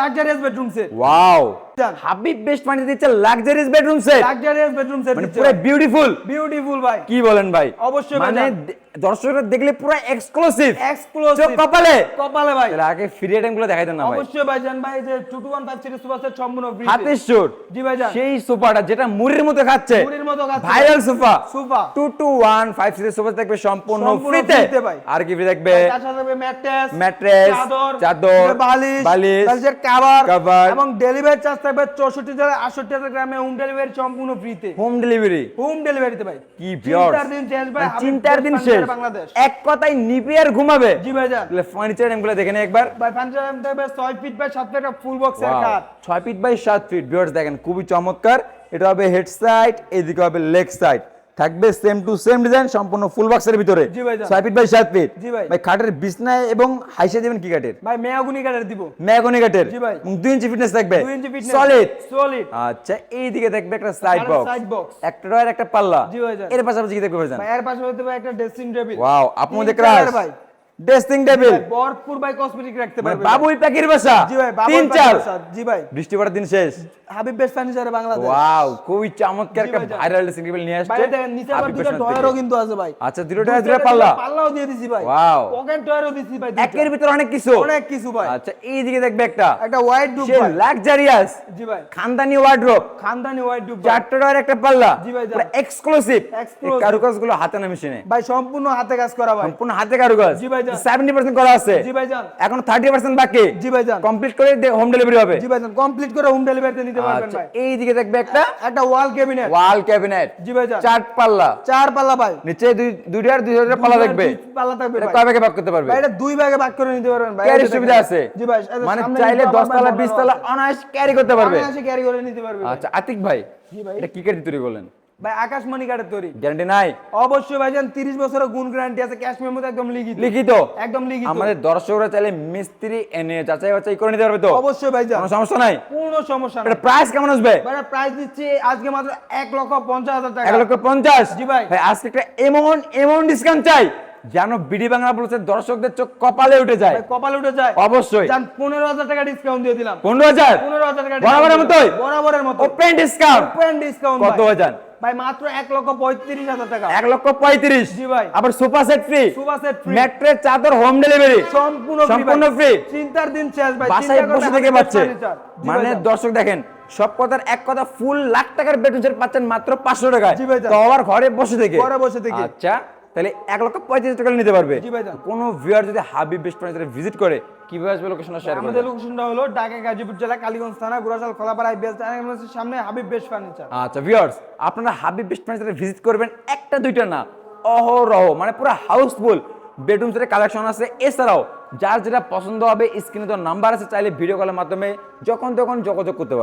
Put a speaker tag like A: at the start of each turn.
A: Luxurious bedroom set
B: wow Habib best মানে দিচ্ছে luxurious bedroom set
A: luxurious bedroom set
B: মানে পুরো বিউটিফুল
A: বিউটিফুল ভাই।
B: কি বলেন ভাই?
A: অবশ্যই
B: মানে দর্শকরা দেখলে পুরো এক্সক্লুসিভ
A: এক্সক্লুসিভ
B: কপালে।
A: কপালে ভাই।
B: তাহলে আগে ফ্রি আইটেমগুলো দেখাইতেন না ভাই।
A: অবশ্যই ভাইজান ভাই যে 2215 সিরিজ সুপার সেট সম্পূর্ণ ফ্রি
B: হাতের শুট
A: জি ভাইজান
B: সেই সোফাটা যেটা মুড়ির মতো খাচ্ছে।
A: মুড়ির মতো খাচ্ছে।
B: Viral sofa
A: sofa.
B: Two two one five series sofa থাকবে সম্পূর্ণ ফ্রিতে আর কি ফ্রি থাকবে
A: তার সাথে থাকবে ম্যাট্রেস
B: ম্যাট্রেস,
A: চাদর
B: চাদর,
A: বালিশ
B: বালিশ,
A: কভার
B: cover,
A: এবং ডেলিভারি চার্জ থাকবে 64 থেকে 68 হাজার গ্রামে হোম ডেলিভারি সম্পূর্ণ ফ্রিতে
B: হোম ডেলিভারি
A: হোম ডেলিভারিতে ভাই।
B: কি
A: চিন্তার দিন শেষ ভাই
B: চিন্তার দিন শেষ।
A: বাংলাদেশ।
B: এক কথায় নিপিয়ার ঘুমাবে।
A: জি
B: ফার্নিচার আইটেমগুলো একবার।
A: ভাই ফার্নিচার আইটেম থাকবে 6 ফিট বাই 7 ফিট ফুল বক্সের
B: ফিট বাই সাত ফিট ভিউয়ার্স দেখেন খুবই চমৎকার। এটা হবে হেড সাইড এদিকে হবে লেগ সাইড থাকবে সেম টু সেম ডিজাইন সম্পূর্ণ ফুল বক্সের ভিতরে।
A: জি ভাই
B: ছয় ফিট বাই সাত ফিট
A: জি ভাই।
B: ভাই খাটের বিছনায় এবং হাইসে দেবেন কি কাঠের?
A: ভাই মেয়াগুনি কাঠের দিব।
B: মেয়াগুনি কাঠের।
A: ভাই।
B: এবং দুই ইঞ্চি ফিটনেস থাকবে।
A: 2 ইঞ্চি ফিটনেস
B: সলিড
A: সলিড
B: আচ্ছা এই দিকে থাকবে একটা সাইড বক্স
A: সাইড বক্স
B: একটা ড্রয়ার একটা পাল্লা।
A: জি ভাই
B: এর পাশাপাশি কি থাকবে
A: ভাই এর পাশে হতে ভাই একটা ড্রেসিং টেবিল
B: ওয়াও আপনি
A: তিন ভাই।
B: ড্রেসিং টেবিল
A: ভরপুর ভাই কসমেটিক রাখতে
B: মানে
A: পারবে
B: বাবুই প্যাকের বাসা?
A: জি ভাই
B: তিন চার?
A: জি ভাই।
B: বৃষ্টি পড়ার দিন শেষ।
A: হাবিব বেস্ট ফার্নিচারে বাংলাদেশ।
B: ওয়াও খুবই চমৎকার একটা ভাইরাল ড্রেসিং টেবিল নিয়ে আসছে।
A: বাইরে দেখেন নিচে আবার দুটো ডয়ারও কিন্তু আছে ভাই।
B: আচ্ছা দুটো ডয়ার দুটো পাল্লা।
A: পাল্লাও দিয়ে দিছি ভাই।
B: Wow.
A: পকেট ডয়ারও দিছি ভাই
B: একের ভিতর অনেক কিছু।
A: অনেক কিছু ভাই।
B: আচ্ছা এইদিকে দেখবে একটা।
A: একটা হোয়াইট ডুব ভাই।
B: লাক্সারিয়াস
A: জি ভাই।
B: খানদানি ওয়ার্ড্রোব
A: খানদানি হোয়াইট ডুব
B: চারটা ডয়ার একটা পাল্লা।
A: জি।
B: পুরো এক্সক্লুসিভ
A: Exclusive।
B: কারুকাজগুলো হাতে না মেশিনে।
A: ভাই সম্পূর্ণ হাতে কাজ করা ভাই।
B: সম্পূর্ণ হাতে কারুকাজ।
A: জি ভাইজান।
B: 70% করা আছে।
A: জি ভাইজান।
B: এখন 30% বাকি।
A: জি ভাইজান।
B: কমপ্লিট করে হোম ডেলিভারি হবে।
A: জি ভাইজান কমপ্লিট করে হোম ডেলিভারিতে নিতে পারবেন
B: আচ্ছা
A: ভাই।
B: এইদিকে দেখবে একটা
A: একটা ওয়াল ক্যাবিনেট
B: ওয়াল ক্যাবিনেট
A: জি ভাইজান।
B: চার পাল্লা।
A: চার পাল্লা ভাই।
B: নিচে দুই পাল্লা থাকবে
A: পাল্লা থাকবে
B: এটা কয় ভাগে ভাগ করতে পারবে?
A: এটা দুই ভাগে ভাগ করে নিতে পারবেন ভাই।
B: ক্যারি সুবিধা আছে।
A: জি ভাই
B: মানে চাইলে
A: কিন্তু
B: 10
A: আবার
B: তলা
A: বানানো
B: 20 তলা। অনায়াস ক্যারি করতে পারবে।
A: অনায়াসে ক্যারি করে নিতে পারবে
B: আচ্ছা আতিক ভাই
A: জি ভাই।
B: এটা কি কাঠি তৈরি করলেন?
A: ভাই আকাশমণি কাঠের তৈরি।
B: গ্যারান্টি নাই।
A: অবশ্যই ভাইজান 30 বছরের গুণ গ্যারান্টি আছে। ক্যাশ মেমোতে একদম লিখিত।
B: লিখিত।
A: একদম লিখিত।
B: আমাদের দর্শকরা চাইলে মিস্ত্রি এনে যাচাই বাছাই করে নিতে পারবে তো?
A: অবশ্যই ভাইজান
B: কোনো সমস্যা নাই?
A: কোনো সমস্যা
B: এটা প্রাইস কেমন আসবে?
A: ভাই প্রাইস দিচ্ছি আজকে মাত্র 1 লক্ষ 50 হাজার টাকা।
B: এক লক্ষ পঞ্চাশ?
A: জি ভাই।
B: ভাই আজকে একটা এমন এমন ডিসকাউন্ট চাই যেন বিডি বাংলা বলছে দর্শকদের চোখ কপালে উঠে যায়।
A: কপালে উঠে যায়।
B: অবশ্যই।
A: জান 15000 টাকা ডিসকাউন্ট দিয়ে দিলাম।
B: পনেরো হাজার?
A: 15000 টাকা
B: বরাবরের মতোই?
A: বরাবরের মতো
B: ওপেন ডিসকাউন্ট
A: ওপেন ডিসকাউন্ট
B: কত হাজার
A: ভাই মাত্র এক লক্ষ 35 হাজার টাকা।
B: এক লক্ষ পঁয়ত্রিশ।
A: জি ভাই।
B: আবার sofa set free
A: set free
B: mattress চাদর হোম ডেলিভারি
A: সম্পূর্ণ
B: সম্পূর্ণ। ফ্রি
A: চিন্তার দিন শেষ ভাই।
B: বাসায় বসে থেকে পাচ্ছে। মানে দর্শক দেখেন সব কথার এক কথা ফুল লাখ টাকার বেডরুম পাচ্ছেন মাত্র পাঁচশো
A: ভাইজান।
B: তো আবার ঘরে বসে থেকে।
A: ঘরে বসে থেকে।
B: আচ্ছা। তাহলে এক লক্ষ পঁয়ত্রিশ টাকা নিতে পারবে। কোনো ভিউয়ার যদি হাবিব বেস্ট ফার্নিচারে ভিজিট করে কীভাবে আসবে লোকেশনটা শেয়ার
A: আমাদের লোকেশনটা হলো ঢাকা গাজীপুর জেলা কালীগঞ্জ থানা গুরাশাল খোলাপাড়া বেস্ট সামনে হাবিব বেস্ট ফার্নিচার
B: আচ্ছা ভিউয়ার্স আপনারা হাবিব বেস্ট ফার্নিচারে ভিজিট করবেন একটা দুইটা না অহরহ মানে পুরো হাউসফুল বেডরুম সেটের কালেকশন আছে। এছাড়াও যার যেটা পছন্দ হবে স্ক্রিনে তো নাম্বার আছে চাইলে ভিডিও কলের মাধ্যমে যখন তখন যোগাযোগ করতে পারবে